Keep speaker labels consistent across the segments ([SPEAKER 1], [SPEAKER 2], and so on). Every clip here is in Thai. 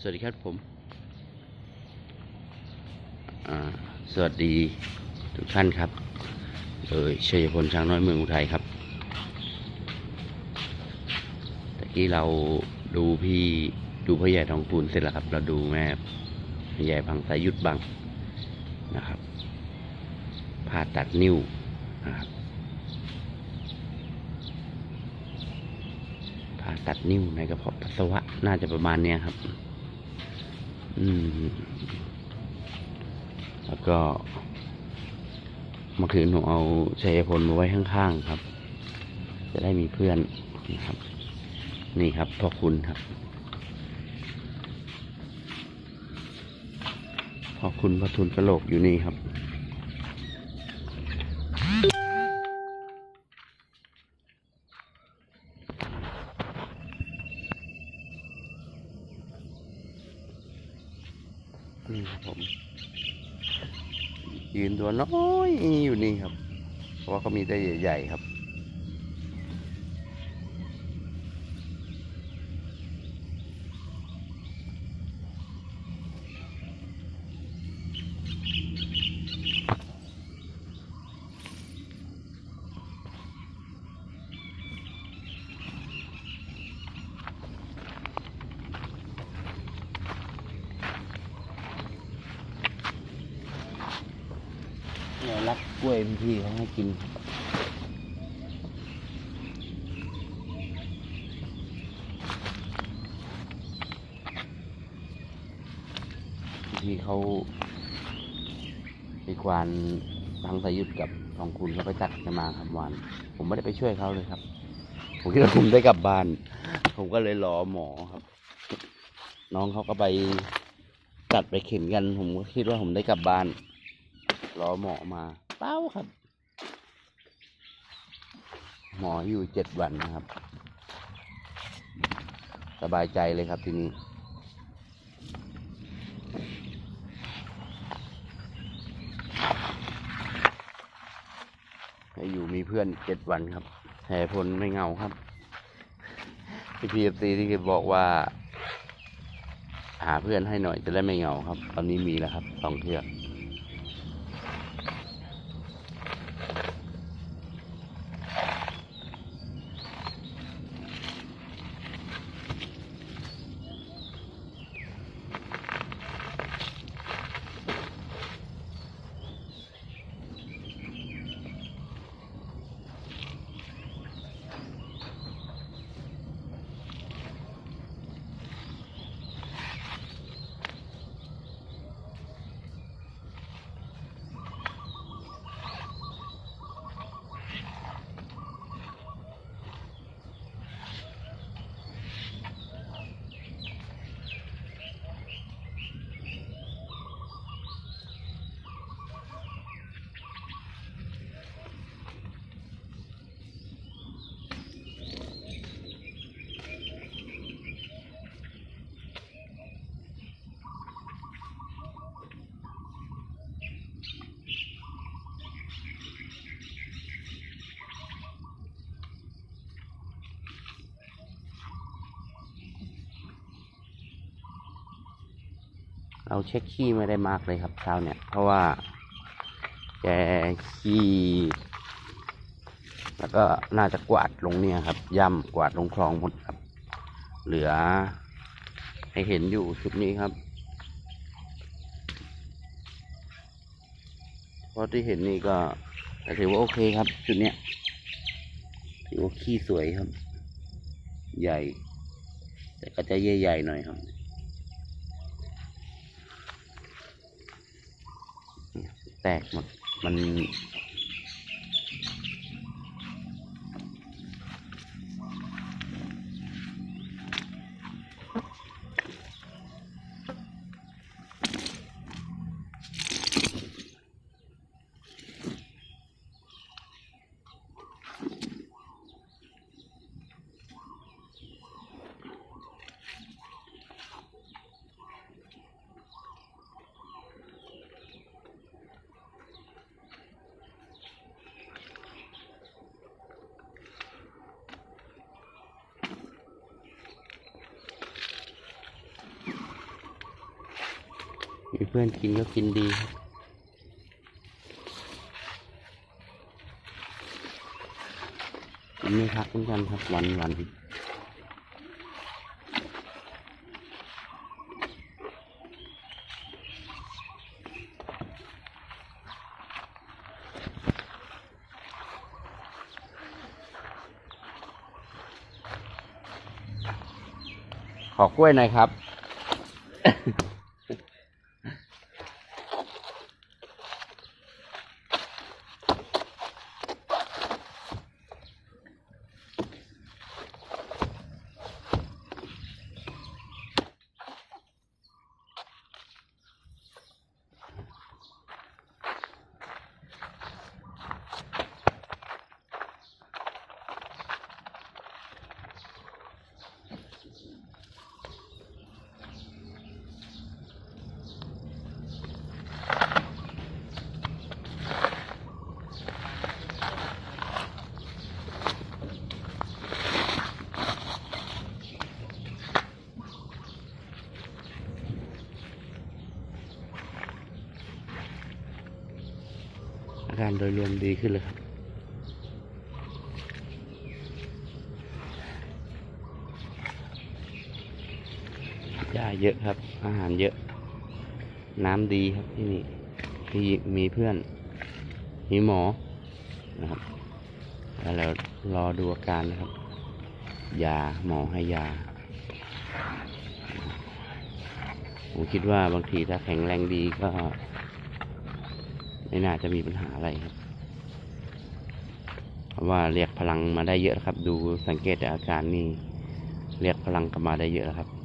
[SPEAKER 1] สวัสดีครับผมสวัสดีทุกท่านครับโดยชัยพลช้างน้อยเมืองอุทัยครับตะกี้เราดูพี่ดูพ่อใหญ่ทองคูณเสร็จแล้วครับ เราดูแม่พ่อใหญ่พังสายยุดบังนะครับผ่าตัดนิ้วนะครับผ่าตัดนิ้วในกระเพาะปัสสาวะน่าจะประมาณเนี้ยครับ อืม แล้วก็เมื่อคืนผมเอาชัยพลมาไว้ข้างๆครับ จะได้มีเพื่อนนะครับ นี่ครับพ่อคุณครับพ่อคุณพระทุนกระโหลกอยู่นี่ครับ นี่ครับผม ยืน ตัวน้อยอยู่นี่ครับ เพราะว่าเขามีได้ใหญ่ ๆ ครับ กล้วยพี่ๆเขาให้กินพี่เขาไปควานทางสายุทธกับทองคุณเขาไปตัดกันมาครับวานผมไม่ได้ไปช่วยเขาเลยครับ ผมคิดว่าผมได้กลับบ้าน ผมก็เลยรอหมอครับ น้องเขาก็ไปตัดไปเข็นกัน ผมก็คิดว่าผมได้กลับบ้าน รอหมอมา เป้าครับ หมออยู่เจ็ดวันนะครับ สบายใจเลยครับทีนี้ให้อยู่มีเพื่อนเจ็ดวันครับแห่พลไม่เงาครับ พี่พีเอฟซีที่บอกว่า หาเพื่อนให้หน่อยจะได้ไม่เงาครับ ตอนนี้มีแล้วครับสองเทือก เราเช็คขี้ไม่ได้มากเลยครับเช้าเนี่ย เพราะว่าแกขี้แล้วก็น่าจะกวาดลงเนี่ยครับ ย่ำกวาดลงคลองหมดครับ เหลือให้เห็นอยู่ชุดนี้ครับเพราะที่เห็นนี่ก็ถือว่าโอเคครับ ชุดเนี้ยถือว่าขี้สวยครับ ใหญ่ แต่ก็จะใหญ่ๆหน่อยครับ แตกหมด มัน มีเพื่อนกินก็กินดี กินไม่พักเหมือนกันครับวันวันขอกล้วยหน่อยครับ การโดยรวมดีขึ้นเลยครับหญ้าเยอะครับ อาหารเยอะ น้ำดีครับที่นี่ที่มีเพื่อน มีหมอนะครับแล้วเรารอดูอาการนะครับ ยาหมอให้ยา ผมคิดว่าบางทีถ้าแข็งแรงดีก็ ไม่น่าจะมีปัญหาอะไรครับ เพราะว่าเรียกพลังมาได้เยอะครับ ดูสังเกตอาการนี่เรียกพลังกลับมาได้เยอะแล้วครับ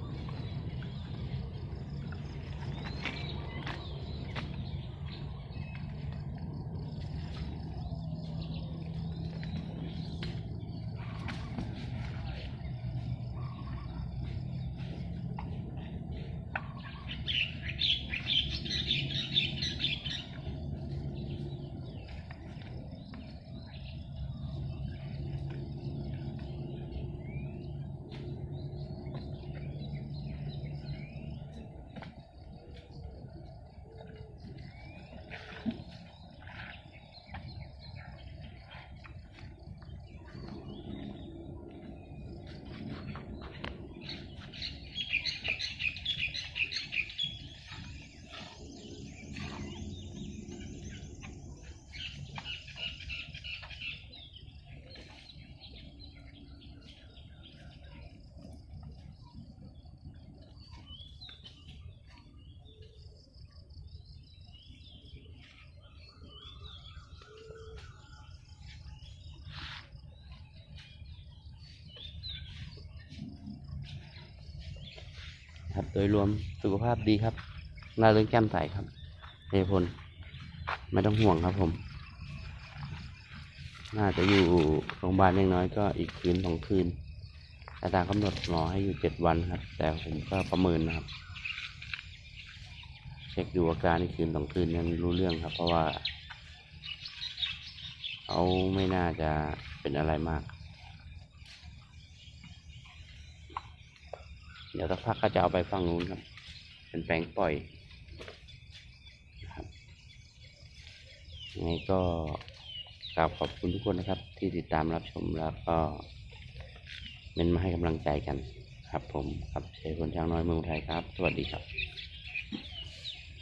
[SPEAKER 1] ครับ โดยรวมสุขภาพดีครับน่าเรื่องแก้มใสครับเทพลไม่ต้องห่วงครับผม น่าจะอยู่โรงพยาบาลอย่างน้อยก็อีกคืนสองคืนแต่ตามกำหนดหมอให้อยู่เจ็ดวันครับ แต่ผมก็ประเมินนะครับ เช็คดูอาการอีกคืนสองคืนนั้นรู้เรื่องครับ เพราะว่าเขาไม่น่าจะเป็นอะไรมาก เดี๋ยวสักพักก็จะเอาไปฝั่งนู้นครับ เป็นแปลงปล่อยนะครับยังไงก็กราบขอบคุณทุกคนนะครับ ที่ติดตามรับชมแล้วก็เมนมาให้กำลังใจกันครับผมครับเชฟคนช้างน้อยเมืองไทยครับ สวัสดีครับ